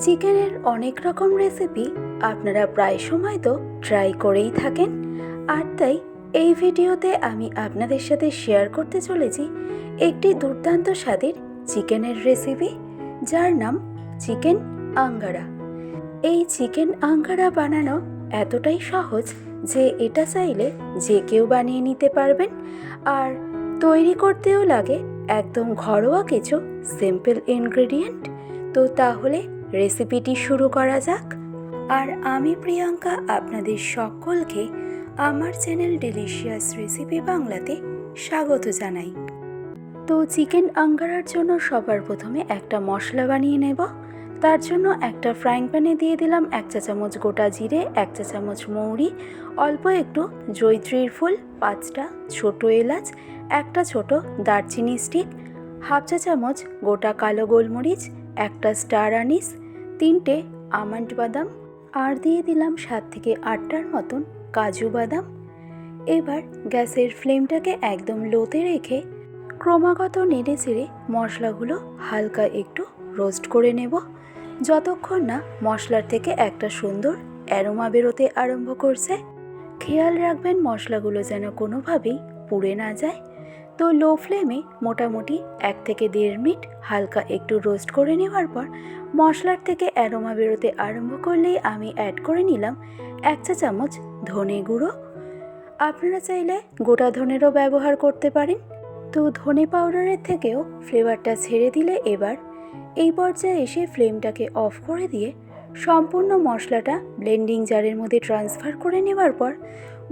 চিকেনের অনেক রকম রেসিপি আপনারা প্রায় সময় তো ট্রাই করেই থাকেন। আর তাই এই ভিডিওতে আমি আপনাদের সাথে শেয়ার করতে চলেছি একটি দুর্দান্ত স্বাদের চিকেনের রেসিপি যার নাম চিকেন আঙ্গারা। এই চিকেন আঙ্গারা বানানো এতটাই সহজ যে এটা চাইলে যে কেউ বানিয়ে নিতে পারবেন। আর তৈরি করতেও লাগে একদম ঘরোয়া কিছু সিম্পল ইনগ্রেডিয়েন্ট তো তাহলে রেসিপিটি শুরু করা যাক। আর আমি প্রিয়াঙ্কা, আপনাদের সকলকে আমার চ্যানেল ডেলিশিয়াস রেসিপি বাংলাতে স্বাগত জানাই। তো চিকেন আঙ্গারার জন্য সবার প্রথমে একটা মশলা বানিয়ে নেব। তার জন্য একটা ফ্রাইং প্যানে দিয়ে দিলাম এক চা চামচ গোটা জিরে, এক চা চামচ মৌরি, অল্প একটু জৈত্রীর ফুল, পাঁচটা ছোট এলাচ, একটা ছোট দারচিনি স্টিক, হাফ চা চামচ গোটা কালো গোলমরিচ একটা স্টার আনিস, তিনটে আমন্ড বাদাম আর দিয়ে দিলাম সাত থেকে আটটার মতন কাজু বাদাম। এবার গ্যাসের ফ্লেমটাকে একদম লোতে রেখে ক্রমাগত নেড়ে চেড়ে মশলাগুলো হালকা একটু রোস্ট করে নেব। যতক্ষণ না মশলার থেকে একটা সুন্দর অ্যারোমা বেরোতে আরম্ভ করছে, খেয়াল রাখবেন মশলাগুলো যেন কোনোভাবেই পুড়ে না যায়। তো লো ফ্লেমে মোটামুটি এক থেকে দেড় মিনিট হালকা একটু রোস্ট করে নেওয়ার পর মশলার থেকে অ্যারোমা বেরোতে আরম্ভ করলেই আমি অ্যাড করে নিলাম এক চা চামচ ধনে গুঁড়ো। আপনারা চাইলে গোটা ধনেরও ব্যবহার করতে পারেন। তো ধনে পাউডারের থেকেও ফ্লেভারটা ছেড়ে দিলে এবার এই পর্যায়ে এসে ফ্লেমটাকে অফ করে দিয়ে সম্পূর্ণ মশলাটা ব্লেন্ডিং জারের মধ্যে ট্রান্সফার করে নেওয়ার পর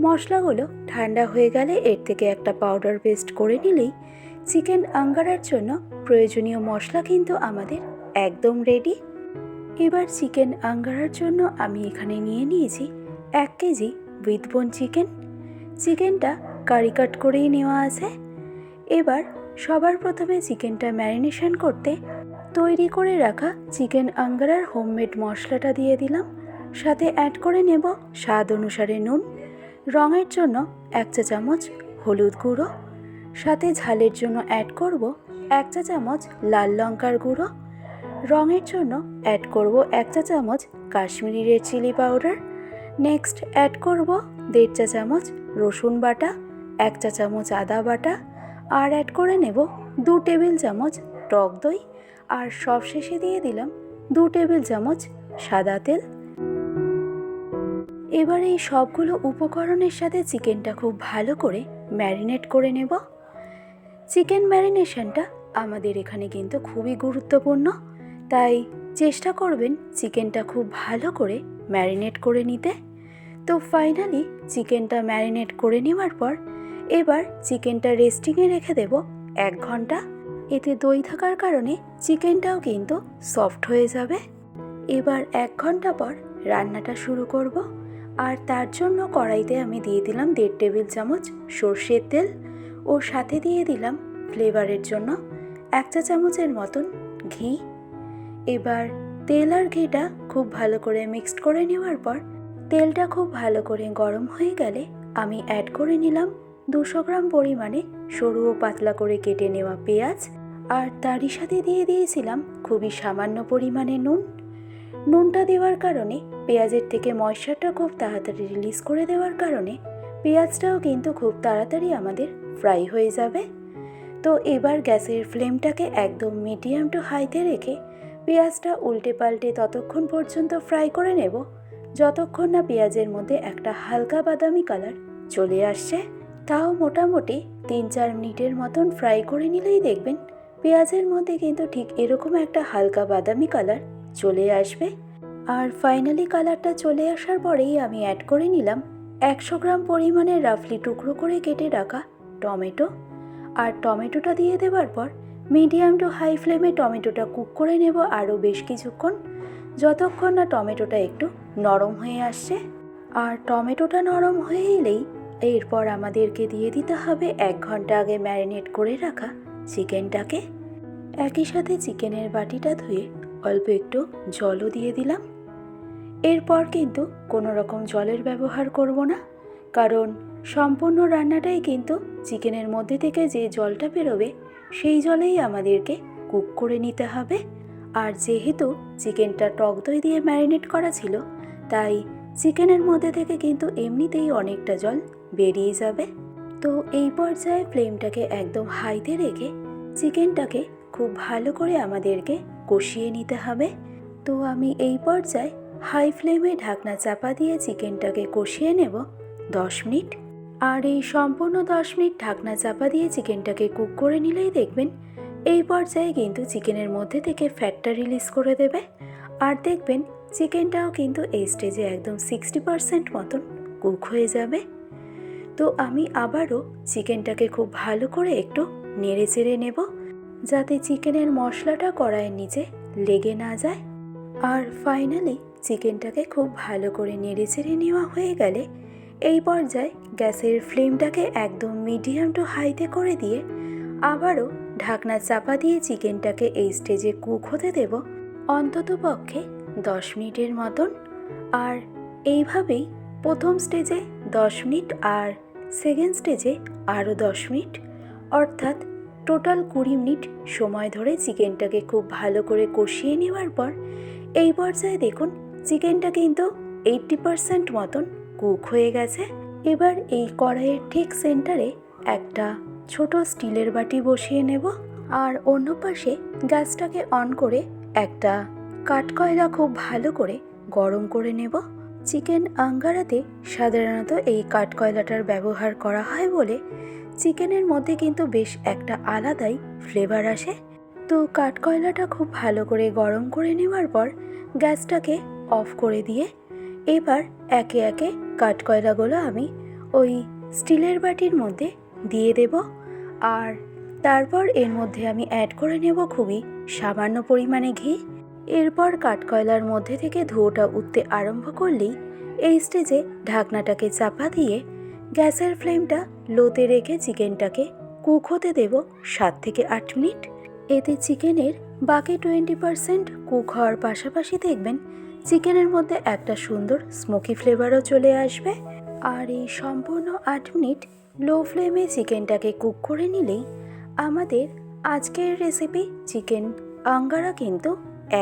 মশলাগুলো ঠান্ডা হয়ে গেলে এর থেকে একটা পাউডার পেস্ট করে নিলেই চিকেন আঙ্গারার জন্য প্রয়োজনীয় মশলা কিন্তু আমাদের একদম রেডি এবার চিকেন আঙ্গারার জন্য আমি এখানে নিয়ে নিয়েছি এক কেজি উইথ বোন চিকেন চিকেনটা কারি কাট করেই নেওয়া আছে। এবার সবার প্রথমে চিকেনটা ম্যারিনেশন করতে তৈরি করে রাখা চিকেন আঙ্গারার হোমমেড মশলাটা দিয়ে দিলাম। সাথে অ্যাড করে নেব স্বাদ অনুসারে নুন। রঙের জন্য এক চা চামচ হলুদ গুঁড়ো, সাথে ঝালের জন্য অ্যাড করব এক চা চামচ লাল লঙ্কার গুঁড়ো, রঙের জন্য অ্যাড করব এক চা চামচ Kashmiri red chilli powder next add করব দেড় চা চামচ রসুন বাটা, এক চা চামচ আদা বাটা, আর অ্যাড করে নেব দু টেবিল চামচ টক দই, আর সবশেষে দিয়ে দিলাম দু টেবিল চামচ সাদা তেল এবার এই সবগুলো উপকরণের সাথে চিকেনটা খুব ভালো করে ম্যারিনেট করে নেব। চিকেন ম্যারিনেশনটা আমাদের এখানে কিন্তু খুবই গুরুত্বপূর্ণ, তাই চেষ্টা করবেন চিকেনটা খুব ভালো করে ম্যারিনেট করে নিতে। তো ফাইনালি চিকেনটা ম্যারিনেট করে নেওয়ার পর এবার চিকেনটা রেস্টিংয়ে রেখে দেব এক ঘণ্টা। এতে দই থাকার কারণে চিকেনটাও কিন্তু সফট হয়ে যাবে। এবার এক ঘণ্টা পর রান্নাটা শুরু করব। আর তার জন্য কড়াইতে আমি দিয়ে দিলাম দেড় টেবিল চামচ সর্ষের তেল ও সাথে দিয়ে দিলাম ফ্লেভারের জন্য এক চা চামচের মতন ঘি। এবার তেল আর ঘিটা খুব ভালো করে মিক্সড করে নেওয়ার পর তেলটা খুব ভালো করে গরম হয়ে গেলে আমি অ্যাড করে নিলাম দুশো গ্রাম পরিমাণে সরু ও পাতলা করে কেটে নেওয়া পেঁয়াজ আর তারই সাথে দিয়ে দিয়েছিলাম খুবই সামান্য পরিমাণে নুন। নুনটা দেওয়ার কারণে, পেঁয়াজের থেকে ময়শ্চারটা খুব তাড়াতাড়ি রিলিজ করে দেওয়ার কারণে, পেঁয়াজটাও কিন্তু খুব তাড়াতাড়ি আমাদের ফ্রাই হয়ে যাবে। তো এবার গ্যাসের ফ্লেমটাকে একদম মিডিয়াম টু হাইতে রেখে, পেঁয়াজটা উল্টে পাল্টে ততক্ষণ পর্যন্ত ফ্রাই করে নেব, যতক্ষণ না পেঁয়াজের মধ্যে একটা হালকা বাদামি কালার চলে আসছে। তাও মোটামুটি তিন চার মিনিটের মতন ফ্রাই করে নিলেই দেখবেন, পেঁয়াজের মধ্যে কিন্তু ঠিক এরকম একটা হালকা বাদামি কালার চলে আসবে। আর ফাইনালি কালারটা চলে আসার পরেই আমি অ্যাড করে নিলাম একশো গ্রাম পরিমাণে রাফলি টুকরো করে কেটে রাখা টমেটো। আর টমেটোটা দিয়ে দেওয়ার পর মিডিয়াম টু হাই ফ্লেমে টমেটোটা কুক করে নেব আরও বেশ কিছুক্ষণ। যতক্ষণ না টমেটোটা একটু নরম হয়ে আসছে। আর টমেটোটা নরম হয়ে এলেই এরপর আমাদেরকে দিয়ে দিতে হবে এক ঘণ্টা আগে ম্যারিনেট করে রাখা চিকেনটাকে একই সাথে চিকেনের বাটিটা ধুয়ে অল্প একটু জলও দিয়ে দিলাম। এরপর কিন্তু কোনো রকম জলের ব্যবহার করব না, কারণ সম্পূর্ণ রান্নাটাই কিন্তু চিকেনের মধ্যে থেকে যে জলটা বেরোবে, সেই জলেই আমাদেরকে কুক করে নিতে হবে। আর যেহেতু চিকেনটা টক দই দিয়ে ম্যারিনেট করা ছিল, তাই চিকেনের মধ্যে থেকে কিন্তু এমনিতেই অনেকটা জল বেরিয়ে যাবে। তো এই পর্যায়ে ফ্লেমটাকে একদম হাইতে রেখে চিকেনটাকে খুব ভালো করে আমাদেরকে কষিয়ে নিতে হবে। তো আমি এই পর্যায়ে হাই ফ্লেমে ঢাকনা চাপা দিয়ে চিকেনটাকে কষিয়ে নেব দশ মিনিট। আর এই সম্পূর্ণ দশ মিনিট ঢাকনা চাপা দিয়ে চিকেনটাকে কুক করে নিলেই দেখবেন এই পর্যায়ে কিন্তু চিকেনের মধ্যে থেকে ফ্যাটটা রিলিজ করে দেবে। আর দেখবেন চিকেনটাও কিন্তু এই স্টেজে একদম সিক্সটি পারসেন্ট মতন কুক হয়ে যাবে। তো আমি আবারও চিকেনটাকে খুব ভালো করে একটু নেড়ে চেড়ে নেব। যাতে চিকেনের মশলাটা কড়াইয়ের নিচে লেগে না যায়। আর ফাইনালি চিকেনটাকে খুব ভালো করে নেড়ে চেড়ে নেওয়া হয়ে গেলে এই পর্যায়ে গ্যাসের ফ্লেমটাকে একদম মিডিয়াম টু হাইতে করে দিয়ে আবারও ঢাকনা চাপা দিয়ে চিকেনটাকে এই স্টেজে কুক হতে দেব অন্তত পক্ষে দশ মিনিটের মতন। আর এইভাবেই প্রথম স্টেজে দশ মিনিট আর সেকেন্ড স্টেজে আরও দশ মিনিট। অর্থাৎ টোটাল কুড়ি মিনিট সময় ধরে চিকেনটাকে খুব ভালো করে কষিয়ে নেওয়ার পর এই পর্যায়ে দেখুন চিকেনটা কিন্তু এইটটি পারসেন্ট মতন কুক হয়ে গেছে। এবার এই কড়াইয়ের ঠিক সেন্টারে একটা ছোট স্টিলের বাটি বসিয়ে নেব আর অন্য পাশে গ্যাসটাকে অন করে একটা কাঠকয়লা খুব ভালো করে গরম করে নেব। চিকেন আঙ্গারাতে সাধারণত এই কাঠকয়লাটার ব্যবহার করা হয় বলে চিকেনের মধ্যে কিন্তু বেশ একটা আলাদাই ফ্লেভার আসে। তো কাঠকয়লাটা খুব ভালো করে গরম করে নেওয়ার পর গ্যাসটাকে অফ করে দিয়ে এবার একে একে কাঠকয়লাগুলো আমি ওই স্টিলের বাটির মধ্যে দিয়ে দেব। আর তারপর এর মধ্যে আমি অ্যাড করে নেব খুবই সামান্য পরিমাণে ঘি। এরপর কাঠকয়লার মধ্যে থেকে ধোঁয়াটা উঠতে আরম্ভ করলেই এই স্টেজে ঢাকনাটাকে চাপা দিয়ে গ্যাসের ফ্লেমটা লোতে রেখে চিকেনটাকে কুক হতে দেব সাত থেকে আট মিনিট। এতে চিকেনের বাকি টোয়েন্টি পারসেন্ট কুক হওয়ার পাশাপাশি দেখবেন চিকেনের মধ্যে একটা সুন্দর স্মোকি ফ্লেভারও চলে আসবে। আর এই সম্পূর্ণ আট মিনিট লো ফ্লেমে চিকেনটাকে কুক করে নিলেই আমাদের আজকের রেসিপি চিকেন আঙ্গারা কিন্তু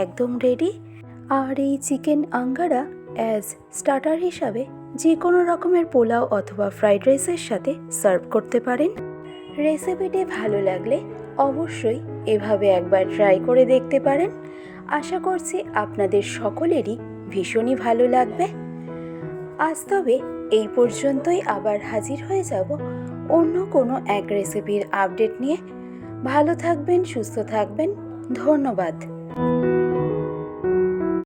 একদম রেডি। আর এই চিকেন আঙ্গারা অ্যাজ স্টার্টার হিসাবে যে কোনো রকমের পোলাও অথবা ফ্রাইড রাইসের সাথে সার্ভ করতে পারেন। রেসিপিটি ভালো লাগলে অবশ্যই এভাবে একবার ট্রাই করে দেখতে পারেন। আশা করছি আপনাদের সকলেরই ভীষণই ভালো লাগবে। আজ তবে এই পর্যন্তই আবার হাজির হয়ে যাব অন্য কোনো এক রেসিপির আপডেট নিয়ে। ভালো থাকবেন, সুস্থ থাকবেন। ধন্যবাদ।